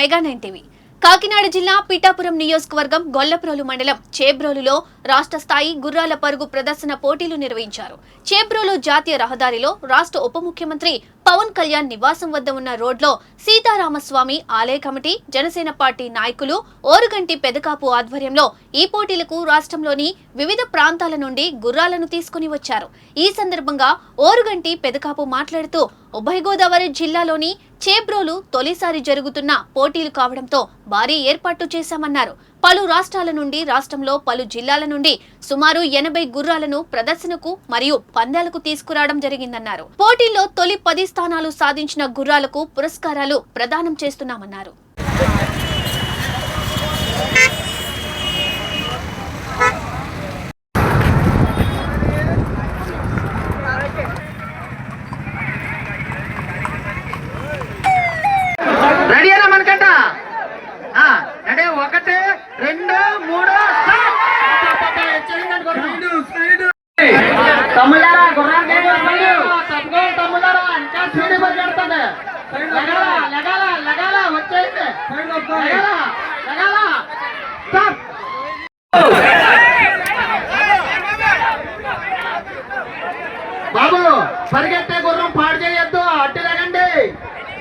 Mega nine TV. Kakinada జిల్లా పిఠాపురం నియోజకవర్గం గొల్లప్రోలు మండలం చేబ్రోలులో రాష్ట్ర స్థాయి గుర్రాల పరుగు ప్రదర్శన పోటీలు నిర్వహించారు. చేబ్రోలు జాతీయ రహదారిలో రాష్ట్ర ఉప ముఖ్యమంత్రి పవన్ కళ్యాణ్ నివాసం వద్ద ఉన్న రోడ్లో సీతారామస్వామి ఆలయ కమిటీ జనసేన పార్టీ నాయకులు ఓరుగంటి పెదకాపు ఆధ్వర్యంలో ఈ పోటీలకు రాష్ట్రంలోని వివిధ ప్రాంతాల నుండి గుర్రాలను తీసుకుని వచ్చారు. ఈ సందర్భంగా ఓరుగంటి పెదకాపు మాట్లాడుతూ ఉభయ గోదావరి జిల్లాలోని చేబ్రోలు తొలిసారి జరుగుతున్న పోటీలు కావడంతో భారీ ఏర్పాట్లు చేశామన్నారు. పలు రాష్ట్రాల నుండి రాష్ట్రంలో పలు జిల్లాల నుండి సుమారు ఎనభై గుర్రాలను ప్రదర్శనకు మరియు పందాలకు తీసుకురావడం జరిగిందన్నారు. పోటీల్లో తొలి పది స్థానాలు సాధించిన గుర్రాలకు పురస్కారాలు ప్రదానం చేస్తున్నామన్నారు.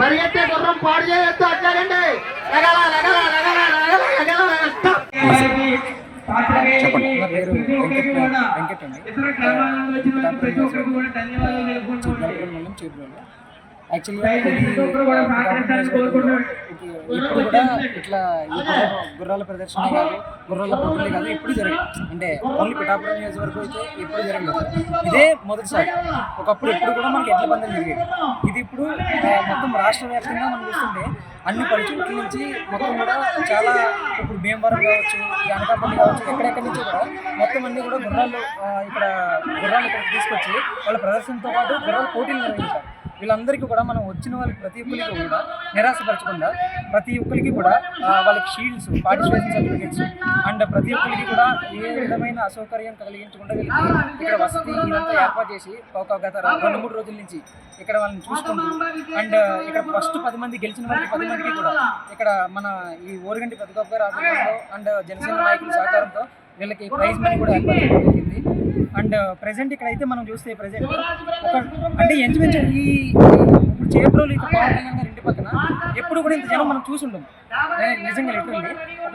పరిగెత్తే గుర్రం పాడు చేయొద్దు అట్లాగండి. యాక్చువల్గా ఇది పిఠాపురం నియోజకవర్గంలో ఇది ఇప్పుడు కూడా ఇట్లా గుర్రాల ప్రదర్శన కాదు గుర్రాల పోటీలు కాదు ఎప్పుడు జరగదు అంటే ఓన్లీ పిఠాపురం నియోజకవర్గం అయితే ఎప్పుడు జరగలేదు ఇదే మొదటిసారి. ఒకప్పుడు ఎప్పుడు కూడా మనకి ఎట్ల పందెం జరిగేది. ఇది ఇప్పుడు మొత్తం రాష్ట్ర వ్యాప్తంగా మనం చూస్తుంటే అన్ని పరిచయం నుంచి మొత్తం కూడా చాలా ఇప్పుడు భీమవరం కావచ్చు ఈ అనకాపల్లి కావచ్చు ఎక్కడెక్కడి నుంచి కూడా మొత్తం అన్ని కూడా గుర్రాలు ఇక్కడ గుర్రాలు ఇక్కడ తీసుకొచ్చి వాళ్ళ ప్రదర్శనతో పాటు గుర్రాల పోటీలు నిర్వహించారు. వీళ్ళందరికీ కూడా మనం వచ్చిన వాళ్ళకి ప్రతి ఒక్కరికి కూడా నిరాశపరచకుండా ప్రతి ఒక్కరికి కూడా వాళ్ళకి షీల్డ్స్ పార్టిసిపేషన్ సర్టిఫికేట్స్ అండ్ ప్రతి ఒక్కరికి కూడా ఏ విధమైన అసౌకర్యం కలిగించకుండా వీళ్ళకి ఇక్కడ వసతి ఇదంతా ఏర్పాటు చేసి ఒక గత రెండు మూడు రోజుల నుంచి ఇక్కడ వాళ్ళని చూసుకుంటూ అండ్ ఇక్కడ ఫస్ట్ పది మంది గెలిచిన వాళ్ళకి పది మందికి కూడా ఇక్కడ మన ఈ ఓరిగంటి పెద్దగొప్ప గారి ఆధ్వర్యంలో అండ్ జనసేన నాయకుల సహకారంతో వీళ్ళకి ప్రైజ్ మనీ కూడా ఏర్పాటు జరిగింది. అండ్ ప్రెసెంట్ ఇక్కడ అయితే మనం చూస్తే ప్రెసెంట్ అంటే ఎంచుమించు ఈ ఇప్పుడు చేపలు ఇక్కడ పవన్ కళ్యాణ్ గారి ఇంటి పక్కన ఎప్పుడు కూడా ఇంత జనం మనం చూసి ఉంటాం నిజంగా లిటరల్లీ ఒక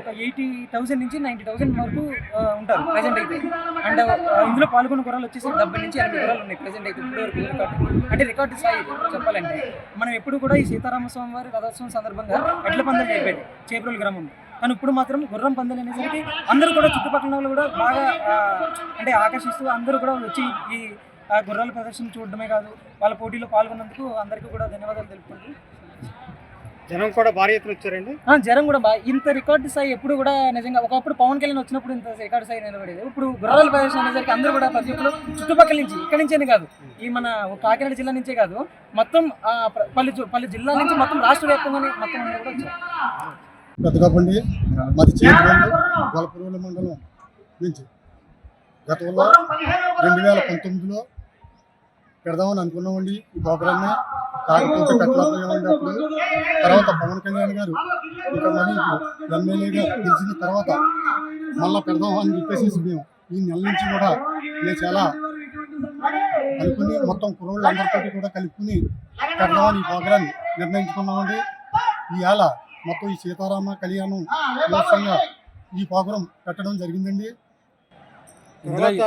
ఒక ఎయిటీ థౌసండ్ నుంచి నైంటీ థౌసండ్ వరకు ఉంటారు ప్రెసెంట్ అయితే. అండ్ ఇందులో పాల్గొన్న గుర్రాలు వచ్చేసి డెబ్బై నుంచి ఎనభై గుర్రాలు ఉన్నాయి ప్రెసెంట్ అయితే ఇప్పుడు వరకు రికార్డు అంటే రికార్డు స్థాయి చెప్పాలంటే. మనం ఎప్పుడు కూడా ఈ సీతారామస్వామి వారి రథోత్సవం సందర్భంగా ఎడ్ల పందెం చెప్పేది చేపరోలు గ్రామంలో. కానీ ఇప్పుడు మాత్రం గుర్రం పందెం అనేసరికి అందరూ కూడా చుట్టుపక్కల వాళ్ళు కూడా బాగా అంటే ఆకర్షిస్తూ అందరూ కూడా వచ్చి ఈ గుర్రాల ప్రదర్శన చూడడమే కాదు వాళ్ళ పోటీలో పాల్గొన్నందుకు అందరికీ కూడా ధన్యవాదాలు తెలుపుకుంటూ. జనం కూడా భారీ ఎత్తున వచ్చారండి? జనం కూడా బాగా ఇంత రికార్డు స్థాయి ఎప్పుడు కూడా నిజంగా ఒకప్పుడు పవన్ కళ్యాణ్ వచ్చినప్పుడు ఇంత రికార్డు స్థాయి నిలబడేది. ఇప్పుడు గుర్రాల ప్రదర్శన అనేసరికి అందరూ కూడా ప్రతి ఒక్కరు చుట్టుపక్కల నుంచి ఇక్కడి నుంచేనే కాదు ఈ మన కాకినాడ జిల్లా నుంచే కాదు మొత్తం ఆ, ప్ర- పలు జు- పలు జిల్లాల నుంచి మొత్తం రాష్ట్ర వ్యాప్తంగానే మొత్తం అందరూ కూడా వచ్చారు. పెద్దగాపండి. మాది చేరుకోండి గొలపరువుల మండలం నుంచి. గతంలో రెండు వేల పంతొమ్మిదిలో పెడదామని అనుకున్నామండి. ఈ గోపురాన్ని కాకపోతే పెట్టలేకపోయామండి అప్పుడు. తర్వాత పవన్ కళ్యాణ్ గారు ఇక మళ్ళీ ఎమ్మెల్యేగా గెలిచిన తర్వాత మళ్ళీ పెడదాం అని చెప్పేసి మేము ఈ నెల నుంచి కూడా మేము చాలా అనుకుని మొత్తం కుర్రోళ్ళు అందరితోటి కూడా కలుపుకుని పెడదామని ఈ ప్రోగ్రామ్ నిర్ణయించుకున్నామండి. ఇవాళ మొత్తం ఈ సీతారామ కళ్యాణం ఈ ప్రోగ్రాం పెట్టడం జరిగిందండి. తర్వాత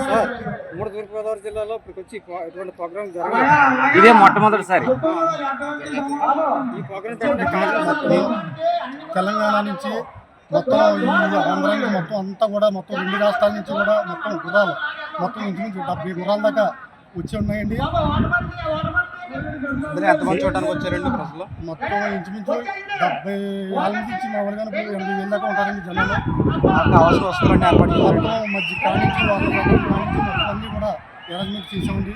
సార్ ఉమ్మడి తూర్పుగోదావరి జిల్లాలో ఇటువంటి ఇదే మొట్టమొదటిసారి ఈ మొత్తం తెలంగాణ నుంచి మొత్తం ఆంధ్రాలో మొత్తం అంతా కూడా మొత్తం రెండు రాష్ట్రాల నుంచి కూడా మొత్తం గుర్రాలు మొత్తం ఇంచుమించు డెబ్బై గుర్రాల దాకా వచ్చి ఉన్నాయండి ఎంతమంది చూడడానికి వచ్చారండి ప్రజలు? మొత్తం ఇంచుమించు డెబ్బై ఏళ్ళ నుంచి మామూలుగానే ఎనభై వేల దాకా ఉంటారండి జనాలు. కావాల్సిన వస్తువులన్నీ ఏర్పాటు మొత్తం మధ్య కానించి వాళ్ళ కానించి మొత్తం అన్నీ కూడా అరేంజ్మెంట్ చేసామండి